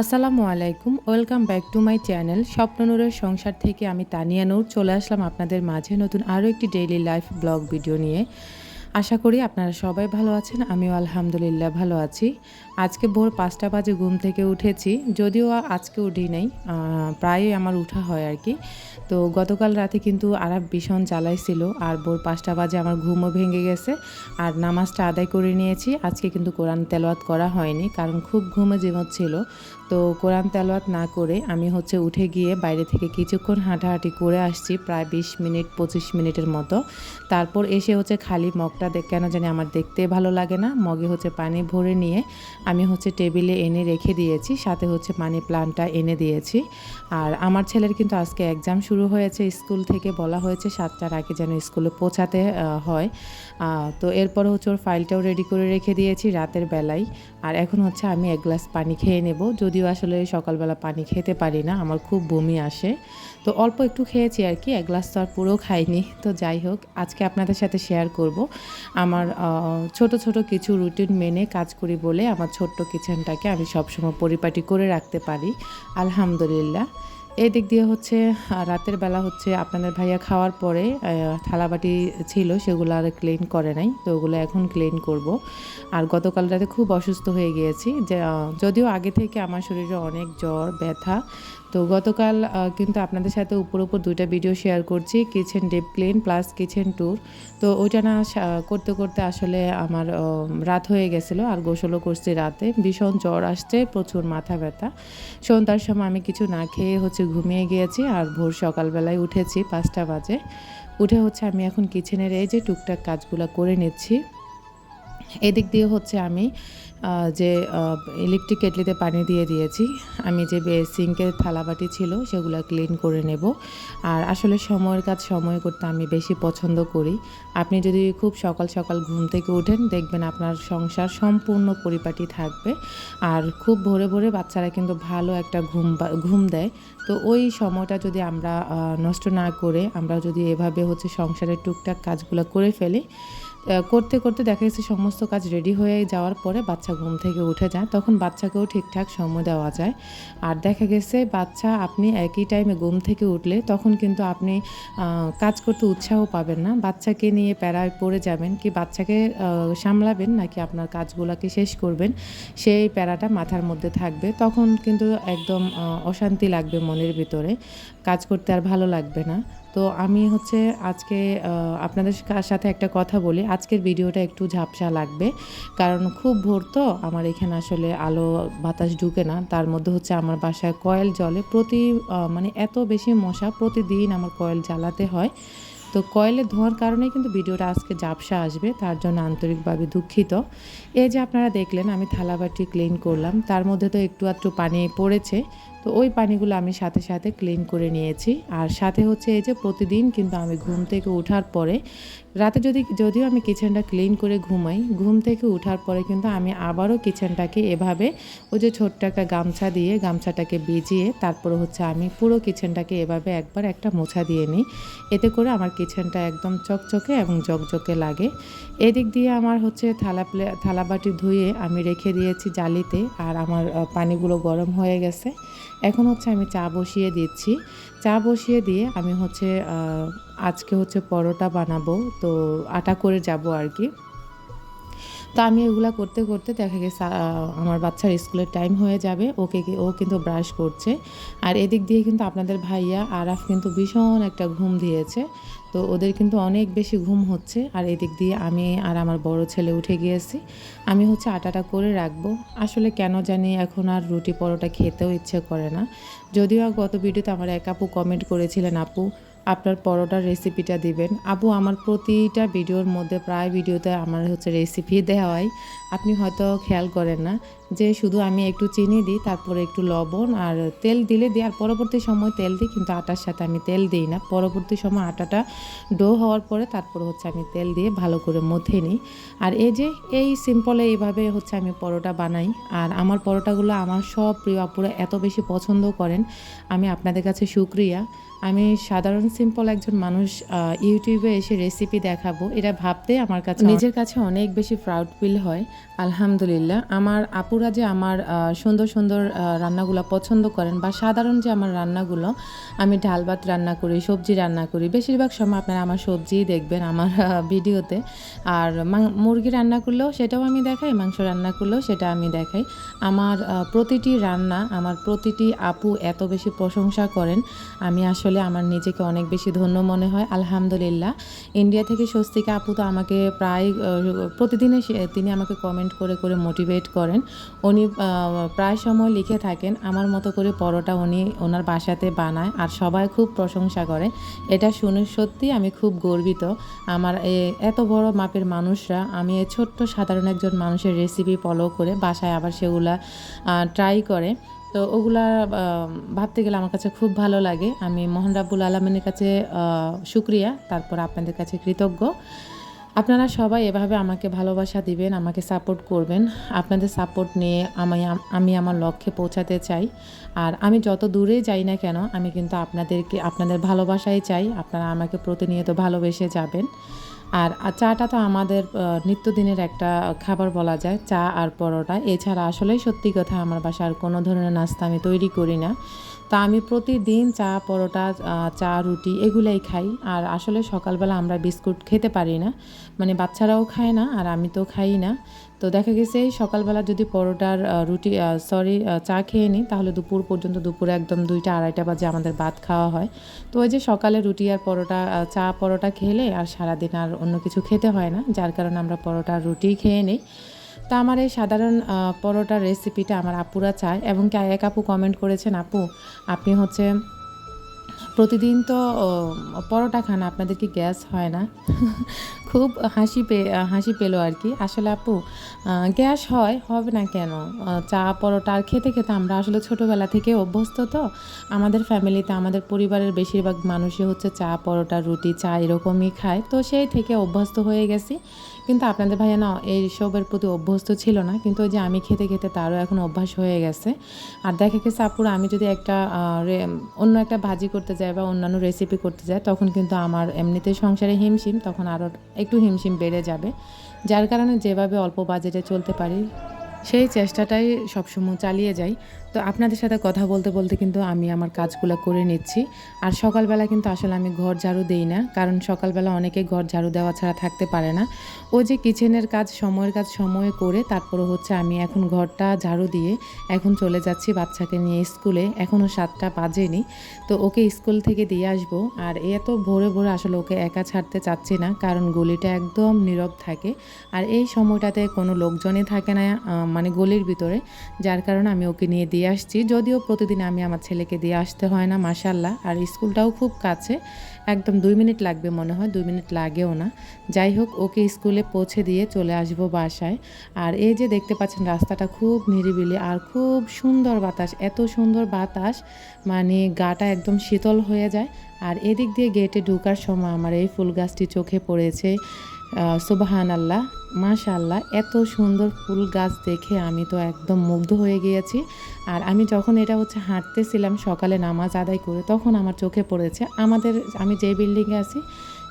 আসসালামু আলাইকুম, welcome back to my channel. স্বপ্ননুরের সংসার থেকে আমি তানিয়া নূর চলে আসলাম আপনাদের মাঝে নতুন আরও একটি ডেইলি লাইফ ব্লগ ভিডিও নিয়ে। আশা করি আপনারা সবাই ভালো আছেন, আমিও আলহামদুলিল্লাহ ভালো আছি। আজকে ভোর পাঁচটা বাজে ঘুম থেকে উঠেছি, যদিও আজকে উঠি নাই প্রায়ই আমার উঠা হয় আর কি। তো গতকাল রাতে কিন্তু আরাব ভীষণ জ্বালাইছিল আর ভোর পাঁচটা বাজে আমার ঘুমও ভেঙে গেছে, আর নামাজটা আদায় করে নিয়েছি। আজকে কিন্তু কোরআন তেলাওয়াত করা হয়নি, কারণ খুব ঘুমে ছিল। তো কোরআন তেলাওয়াত না করে আমি হচ্ছে উঠে গিয়ে বাইরে থেকে কিছুক্ষণ হাঁটাহাঁটি করে আসছি, প্রায় বিশ মিনিট, পঁচিশ মিনিটের মতো। তারপর এসে হচ্ছে খালি মগটা দেখ কেন জানি আমার দেখতে ভালো লাগে না, মগে হচ্ছে পানি ভরে নিয়ে আমি হচ্ছে টেবিলে এনে রেখে দিয়েছি, সাথে হচ্ছে মানি প্লান্টটা এনে দিয়েছি। আর আমার ছেলের কিন্তু আজকে এক্সাম শুরু হয়েছে, স্কুল থেকে বলা হয়েছে সাতটার আগে যেন স্কুলে পৌঁছাতে হয়। তো এরপর হচ্ছে ওর ফাইলটাও রেডি করে রেখে দিয়েছি রাতের বেলায়। আর এখন হচ্ছে আমি এক গ্লাস পানি খেয়ে নেব, যদিও আসলে সকালবেলা পানি খেতে পারি না, আমার খুব বমি আসে। তো অল্প একটু খেয়েছি আর কি, এক গ্লাস তো আর পুরো খাইনি। তো যাই হোক, আজকে আপনাদের সাথে শেয়ার করব। আমার ছোট ছোট কিছু রুটিন মেনে কাজ করি বলে আমার ছোট্ট কিচেনটাকে আমি সবসময় পরিপাটি করে রাখতে পারি, আলহামদুলিল্লাহ। এই দিক দিয়ে হচ্ছে রাতের বেলা হচ্ছে আপনাদের ভাইয়া খাওয়ার পরে থালাবাটি ছিল সেগুলো আর ক্লিন করে নাই, তো ওগুলো এখন ক্লিন করব। আর গতকাল রাতে খুব অসুস্থ হয়ে গিয়েছি যদিও আগে থেকে আমার শরীরে অনেক জ্বর, ব্যথা তো গতকাল কিন্তু আপনাদের সাথে উপর উপর দুইটা ভিডিও শেয়ার করছি kitchen deep clean plus kitchen tour তো ওইটা না করতে করতে আসলে আমার রাত হয়ে গেছিল, আর গোসলও করছি রাতে। ভীষণ জ্বর আসছে, প্রচুর মাথা ব্যথা। সন্ধ্যার সময় আমি কিছু না খেয়ে হচ্ছে ঘুমিয়ে গিয়েছি, আর ভোর সকালবেলায় উঠেছি পাঁচটা বাজে। উঠে হচ্ছে আমি এখন কিচেনের এই যে টুকটাক কাজগুলো করে নিচ্ছি। এদিক দিয়ে হচ্ছে আমি যে ইলেকট্রিক কেটলিতে পানি দিয়ে দিয়েছি। আমি যে সিঙ্কের থালাবাটি ছিল সেগুলো ক্লিন করে নেব। আর আসলে সময়ের কাজ সময় করতে আমি বেশি পছন্দ করি। আপনি যদি খুব সকাল সকাল ঘুম থেকে ওঠেন দেখবেন আপনার সংসার সম্পূর্ণ পরিপাটি থাকবে। আর খুব ভোরে ভোরে বাচ্চারা কিন্তু ভালো একটা ঘুম ঘুম দেয়। তো ওই সময়টা যদি আমরা নষ্ট না করে, আমরা যদি এভাবে হচ্ছে সংসারের টুকটাক কাজগুলো করে ফেলি করতে করতে দেখা গেছে সমস্ত কাজ রেডি হয়ে যাওয়ার পরে বাচ্চা ঘুম থেকে উঠে যায়। তখন বাচ্চাকেও ঠিকঠাক সময় দেওয়া যায়। আর দেখা গেছে, বাচ্চা আপনি একই টাইমে ঘুম থেকে উঠলে তখন কিন্তু আপনি কাজ করতে উৎসাহ পাবেন না। বাচ্চাকে নিয়ে প্যারায় পড়ে যাবেন কি বাচ্চাকে সামলাবেন নাকি আপনার কাজগুলোকে শেষ করবেন? সেই প্যারাটা মাথার মধ্যে থাকবে। তখন কিন্তু একদম অশান্তি লাগবে মনের ভিতরে। কাজ করতে আর ভালো লাগবে না। তো আমি হচ্ছে আজকে আপনাদের সাথে একটা কথা বলি। আজকের ভিডিওটা একটু ঝাপসা লাগবে, কারণ খুব ভোর তো। আমার এখানে আসলে আলো বাতাস ঢুকে না। তার মধ্যে হচ্ছে আমার বাসায় কয়েল জলে প্রতি মানে এত বেশি মশা প্রতিদিন আমার কয়েল জ্বালাতে হয়। তো কয়েলে ধোয়ার কারণে কিন্তু ভিডিওটা আজকে জাপসা আসবে। তার জন্য আন্তরিকভাবে দুঃখিত। এই যে আপনারা দেখলেন, আমি থালাবাটি ক্লিন করলাম। তার মধ্যে তো একটু আধটু পানি পড়েছে। তো ওই পানিগুলো আমি সাথে সাথে ক্লিন করে নিয়েছি। আর সাথে হচ্ছে এই যে প্রতিদিন কিন্তু আমি ঘুম থেকে ওঠার পরে, রাতে যদি, যদিও আমি কিচেনটা ক্লিন করে ঘুমাই, ঘুম থেকে ওঠার পরে কিন্তু আমি আবারও কিচেনটাকে এভাবে ওই যে ছোট্ট একটা গামছা দিয়ে, গামছাটাকে ভিজিয়ে তারপরে হচ্ছে আমি পুরো কিচেনটাকে এভাবে একবার একটা মোছা দিয়ে নিই। এতে করে আমার কিচেনটা একদম চকচকে এবং জকজকে লাগে। এদিক দিয়ে আমার হচ্ছে থালা প্লে, থালাবাটি ধুয়ে আমি রেখে দিয়েছি জালিতে, আর আমার পানিগুলো গরম হয়ে গেছে। এখন হচ্ছে আমি চা বসিয়ে দিচ্ছি। চা বসিয়ে দিয়ে আমি হচ্ছে আজকে হচ্ছে পরোটা বানাবো। তো আটা করে যাব আর কি। তো আমি এগুলো করতে করতে দেখা গেছে আমার বাচ্চার স্কুলের টাইম হয়ে যাবে, ওকে ও কিন্তু ব্রাশ করছে। আর এদিক দিয়ে কিন্তু আপনাদের ভাইয়া আরাফ কিন্তু ভীষণ একটা ঘুম দিয়েছে। তো ওদের কিন্তু অনেক বেশি ঘুম হচ্ছে। আর এদিক দিয়ে আমি আর আমার বড় ছেলে উঠে গিয়েছি। আমি হচ্ছে আটাটা করে রাখব। আসলে কেন জানি এখন আর রুটি পরোটা খেতেও ইচ্ছে করে না। যদিও গত ভিডিওতে আমার এক আপু কমেন্ট করেছিলেন, আপু আপনার পরোটার রেসিপিটা দিবেন। আবু, আমার প্রতিটা ভিডিওর মধ্যে প্রায় ভিডিওতে আমার হচ্ছে রেসিপি দেওয়া হয়। আপনি হয়তো খেয়াল করেন না যে শুধু আমি একটু চিনি দিই, তারপরে একটু লবণ আর তেল দিলে দিই, আর পরবর্তী সময় তেল দিই, কিন্তু আটার সাথে আমি তেল দিই না। পরবর্তী সময় আটাটা ডো হওয়ার পরে তারপরে হচ্ছে আমি তেল দিয়ে ভালো করে মথে নিই। আর এই যে, এই সিম্পলে এইভাবে হচ্ছে আমি পরোটা বানাই। আর আমার পরোটাগুলো আমার সব প্রিয় আপুরা এত বেশি পছন্দ করেন। আমি আপনাদের কাছে সুক্রিয়া আমি সাধারণ সিম্পল একজন মানুষ ইউটিউবে এসে রেসিপি দেখাবো। এটা ভাবতে আমার কাছে নিজের কাছে অনেক বেশি প্রাউড ফিল হয়, আলহামদুলিল্লাহ। আমার আপুরা যে আমার সুন্দর সুন্দর রান্নাগুলো পছন্দ করেন বা সাধারণ যে আমার রান্নাগুলো, আমি ডাল ভাত রান্না করি, সবজি রান্না করি, বেশিরভাগ সময় আপনারা আমার সবজিই দেখবেন আমার ভিডিওতে। আর মুরগি রান্না করলেও সেটাও আমি দেখাই, মাংস রান্না করলেও সেটা আমি দেখাই। আমার প্রতিটি রান্না, আমার প্রতিটি আপু এত বেশি প্রশংসা করেন, আমি আসলে আমার নিজেকে অনেক বেশি ধন্য মনে হয়। আলহামদুলিল্লাহ। ইন্ডিয়া থেকে স্বস্তিকা আপু তো আমাকে প্রায় প্রতিদিনে তিনি আমাকে কমেন্ট করে করে মোটিভেট করেন। উনি প্রায় সময় লিখে থাকেন, আমার মতো করে পরোটা উনি ওনার বাসাতে বানায় আর সবাই খুব প্রশংসা করে। এটা শুনে সত্যি আমি খুব গর্বিত। আমার এত বড় মাপের মানুষরা, আমি ছোট্ট সাধারণ একজন মানুষের রেসিপি ফলো করে বাসায় আবার সেগুলা ট্রাই করে। তো ওগুলা ভাবতে গেলে আমার কাছে খুব ভালো লাগে। আমি মোহন রাব্বুল আলমিনের কাছে আহ, শুক্রিয়া। তারপর আপনাদের কাছে কৃতজ্ঞ। আপনারা সবাই এভাবে আমাকে ভালোবাসা দিবেন আমাকে সাপোর্ট করবেন। আপনাদের সাপোর্ট নিয়ে আমি আমি আমার লক্ষ্যে পৌঁছাতে চাই। আর আমি যত দূরে যাই না কেন আমি কিন্তু আপনাদেরকে আপনাদের ভালোবাসাই চাই। আপনারা আমাকে প্রতিনিয়ত ভালোবেসে যাবেন। আর চাটা তো আমাদের নিত্যদিনের একটা খাবার বলা যায়, চা আর পরোটা। এছাড়া আসলে সত্যি কথা, আমার বাসায় আর কোনো ধরনের নাস্তা আমি তৈরি করি না। তা আমি প্রতিদিন চা, পরোটা চা, রুটি এগুলাই খাই। আর আসলে সকালবেলা আমরা বিস্কুট খেতে পারি না। মানে বাচ্চারাও খায় না, আর আমি তো খাই না। তো দেখা গেছে সকালবেলা যদি পরোটার রুটি সরি চা খেয়ে নিই, তাহলে দুপুর পর্যন্ত দুপুরে একদম দুইটা, আড়াইটা বাজে আমাদের ভাত খাওয়া হয়। তো ওই যে সকালে রুটি আর পরোটা চা, পরোটা খেলে আর সারাদিন আর অন্য কিছু খেতে হয় না। যার কারণে আমরা পরোটা রুটি খেয়ে নিই। তা আমার এই সাধারণ পরোটার রেসিপিটা আমার আপুরা চায় এবং কি এক আপু কমেন্ট করেছেন, আপু, আপনি হচ্ছে প্রতিদিন তো পরোটা খান, আপনাদের কি গ্যাস হয় না? খুব হাসি পে, হাসি পেল আর কি। আসলে আপু গ্যাস হয়, হবে না কেন? চা, পরোটা আর খেতে খেতে আমরা আসলে ছোটোবেলা থেকে অভ্যস্ত তো। আমাদের ফ্যামিলিতে, আমাদের পরিবারের বেশিরভাগ মানুষই হচ্ছে চা, পরোটা, রুটি, চা এরকমই খায়। তো সেই থেকে অভ্যস্ত হয়ে গেছি। কিন্তু আপনাদের ভাইয়া না, এইসবের প্রতি অভ্যস্ত ছিল না। কিন্তু ওই যে আমি খেতে খেতে তারও এখন অভ্যাস হয়ে গেছে। আর দেখা গেছে আপুরা, আমি যদি একটা অন্য একটা ভাজি করতে যাই বা অন্যান্য রেসিপি করতে যাই, তখন কিন্তু আমার এমনিতে সংসারে হিমশিম, তখন আরও একটু হিমশিম বেড়ে যাবে। যার কারণে যেভাবে অল্প বাজেটে চলতে পারি সেই চেষ্টাটাই সবসময় চালিয়ে যাই। তো আপনাদের সাথে কথা বলতে বলতে কিন্তু আমি আমার কাজগুলো করে নিচ্ছি। আর সকালবেলা কিন্তু আসলে আমি ঘর ঝাড়ু দেই না, কারণ সকালবেলা অনেকে ঘর ঝাড়ু দেওয়া ছাড়া থাকতে পারে না। ও যে কিচেনের কাজ, সময়ের কাজ, সময়ে করে তারপরে হচ্ছে আমি এখন ঘরটা ঝাড়ু দিয়ে এখন চলে যাচ্ছি বাচ্চাকে নিয়ে স্কুলে। এখনও সাতটা বাজেনি, তো ওকে স্কুল থেকে দিয়ে আসব। আর এত ভোরে ভোরে আসলে ওকে একা ছাড়তে চাচ্ছি না, কারণ গলিটা একদম নীরব থাকে। আর এই সময়টাতে কোনো লোকজনই থাকে না মানে গলির ভিতরে, যার কারণে আমি ওকে নিয়ে দিয়ে আসছি। যদিও প্রতিদিন আমি আমার ছেলেকে দিয়ে আসতে হয় না মাসাল্লাহ আর স্কুলটাও খুব কাছে, একদম দুই মিনিট লাগবে মনে হয়, দুই মিনিট লাগেও না। যাই হোক, ওকে স্কুলে পৌঁছে দিয়ে চলে আসব বাসায়। আর এই যে দেখতে পাচ্ছেন, রাস্তাটা খুব নিরিবিলি আর খুব সুন্দর বাতাস, এত সুন্দর বাতাস মানে গাটা একদম শীতল হয়ে যায়। আর এদিক দিয়ে গেটে ঢোকার সময় আমার এই ফুল গাছটি চোখে পড়েছে। সুবাহান আল্লাহ মাশাল্লাহ এত সুন্দর ফুল গাছ দেখে আমি তো একদম মুগ্ধ হয়ে গিয়েছি। আর আমি যখন এটা হচ্ছে হাঁটতেছিলাম, সকালে নামাজ আদায় করে, তখন আমার চোখে পড়েছে, আমাদের, আমি যে বিল্ডিংয়ে আছি,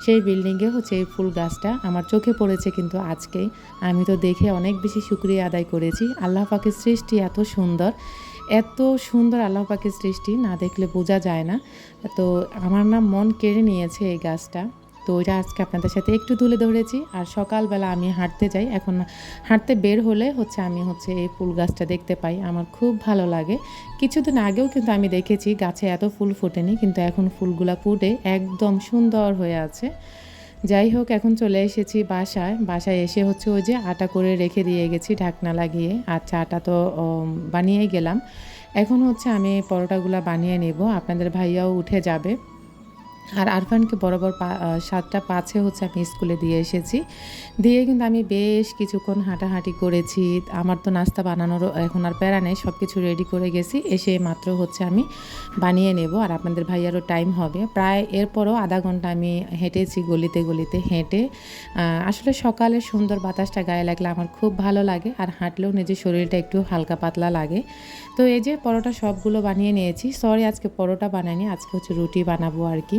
সেই বিল্ডিংয়ে হচ্ছে এই ফুল গাছটা আমার চোখে পড়েছে কিন্তু আজকেই। আমি তো দেখে অনেক বেশি শুক্রিয়া আদায় করেছি। আল্লাহ পাকের সৃষ্টি এত সুন্দর এত সুন্দর আল্লাহ পাকের সৃষ্টি, না দেখলে বোঝা যায় না। তো আমার না মন কেড়ে নিয়েছে এই গাছটা। তো ওইটা আজকে আপনাদের সাথে একটু তুলে ধরেছি। আর সকালবেলা আমি হাঁটতে যাই। এখন হাঁটতে বের হলে হচ্ছে আমি হচ্ছে এই ফুল গাছটা দেখতে পাই। আমার খুব ভালো লাগে। কিছুদিন আগেও কিন্তু আমি দেখেছি গাছে এত ফুল ফোটেনি কিন্তু এখন ফুলগুলা ফুটে একদম সুন্দর হয়ে আছে। যাই হোক এখন চলে এসেছি বাসায়। বাসায় এসে হচ্ছে ওই যে আটা করে রেখে দিয়ে গেছি ঢাকনা লাগিয়ে। আচ্ছা আটা তো উম, বানিয়ে গেলাম। এখন হচ্ছে আমি পরোটাগুলো বানিয়ে নেব। আপনাদের ভাইয়াও উঠে যাবে। আর আরফানকে বরাবর সাতটা পাঁচে হচ্ছে আমি স্কুলে দিয়ে এসেছি। দিয়ে কিন্তু আমি বেশ কিছুক্ষণ হাঁটাহাঁটি করেছি। আমার তো নাস্তা বানানোরও এখন আর প্যারা নেই সব কিছু রেডি করে গেছি। এসে মাত্র হচ্ছে আমি বানিয়ে নেব আর আপনাদের ভাইয়ারও টাইম হবে। প্রায় এরপরও আধা ঘণ্টা আমি হেঁটেছি গলিতে গলিতে হেঁটে। আসলে সকালে সুন্দর বাতাসটা গায়ে লাগলে আমার খুব ভালো লাগে আর হাঁটলেও নিজের শরীরটা একটু হালকা পাতলা লাগে। তো এই যে পরোটা সবগুলো বানিয়ে নিয়েছি। সরি আজকে পরোটা বানাইনি, আজকে হচ্ছে রুটি বানাবো আর কি।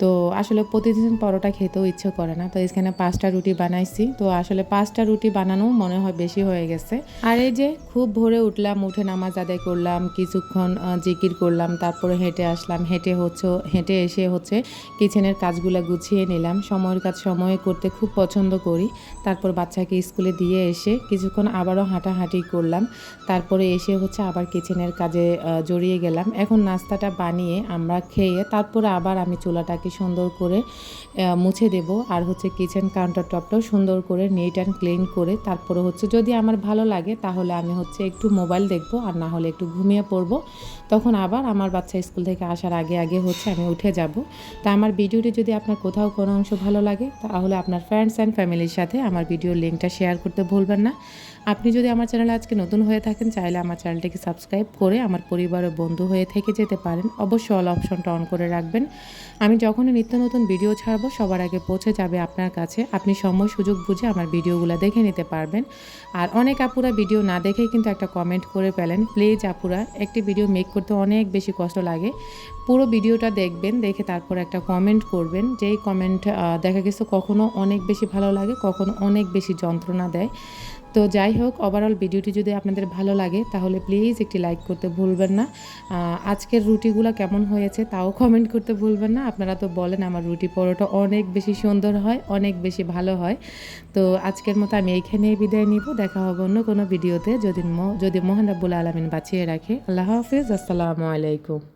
তো আসলে প্রতিদিন পরোটা খেতেও ইচ্ছে করে না। তো এখানে পাঁচটা রুটি বানাইছি। তো আসলে পাঁচটা রুটি বানানো মনে হয় বেশি হয়ে গেছে। আর এই যে খুব ভোরে উঠলাম, উঠে নামাজ আদায় করলাম, কিছুক্ষণ জিকির করলাম, তারপরে হেঁটে আসলাম। হেঁটে হচ্ছে, হেঁটে এসে হচ্ছে কিচেনের কাজগুলো গুছিয়ে নিলাম। সময়ের কাজ সময়ে করতে খুব পছন্দ করি। তারপর বাচ্চাকে স্কুলে দিয়ে এসে কিছুক্ষণ আবারও হাঁটাহাঁটি করলাম। তারপরে এসে হচ্ছে আবার কিচেনের কাজে জড়িয়ে গেলাম। এখন নাস্তাটা বানিয়ে আমরা খেয়ে তারপরে আবার আমি চুলাটাকে সুন্দর করে মুছে দেব। আর হচ্ছে কিচেন কাউন্টার টপটাও সুন্দর করে নিট অ্যান্ড ক্লিন করে তারপরে হচ্ছে যদি আমার ভালো লাগে তাহলে আমি হচ্ছে একটু মোবাইল দেখব আর না হলে একটু ঘুমিয়ে পড়ব। তখন আবার আমার বাচ্চা স্কুল থেকে আসার আগে আগে হচ্ছে আমি উঠে যাব। তা আমার ভিডিওটি যদি আপনার কোথাও কোনো অংশ ভালো লাগে তাহলে আপনার ফ্রেন্ডস অ্যান্ড ফ্যামিলির সাথে আমার ভিডিওর লিঙ্কটা শেয়ার করতে ভুলবেন না। আপনি যদি আমার চ্যানেলে আজকে নতুন হয়ে থাকেন, চাইলে আমার চ্যানেলটিকে সাবস্ক্রাইব করে আমার পরিবারের বন্ধু হয়ে থেকে যেতে পারেন। অবশ্যই অল অপশনটা অন করে রাখবেন। আমি যখনই নিত্য নতুন ভিডিও ছাড়বো, সবার আগে পৌঁছে যাবে আপনার কাছে। আপনি সময়, সুযোগ বুঝে আমার ভিডিওগুলো দেখে নিতে পারবেন। আর অনেক আপুরা ভিডিও না দেখেই কিন্তু একটা কমেন্ট করে পেলেন প্লিজ আপুরা, একটি ভিডিও মেক করতে অনেক বেশি কষ্ট লাগে। পুরো ভিডিওটা দেখবেন, দেখে তারপর একটা কমেন্ট করবেন। যেই কমেন্ট দেখা গেছে কখনো অনেক বেশি ভালো লাগে, কখনো অনেক বেশি যন্ত্রণা দেয়। তো যাই হোক ওভারঅল ভিডিওটি যদি আপনাদের ভালো লাগে, তাহলে প্লিজ একটি লাইক করতে ভুলবেন না। আজকের রুটিগুলো কেমন হয়েছে তাও কমেন্ট করতে ভুলবেন না। আপনারা তো বলেন আমার রুটি পরোটা অনেক বেশি সুন্দর হয়, অনেক বেশি ভালো হয়। তো আজকের মতো আমি এইখানেই বিদায় নিব। দেখা হবে অন্য কোনো ভিডিওতে যদি যদি মোহান রাব্বুল আলমিন বাঁচিয়ে রাখে, আল্লাহ হাফিজ। আসসালামু আলাইকুম।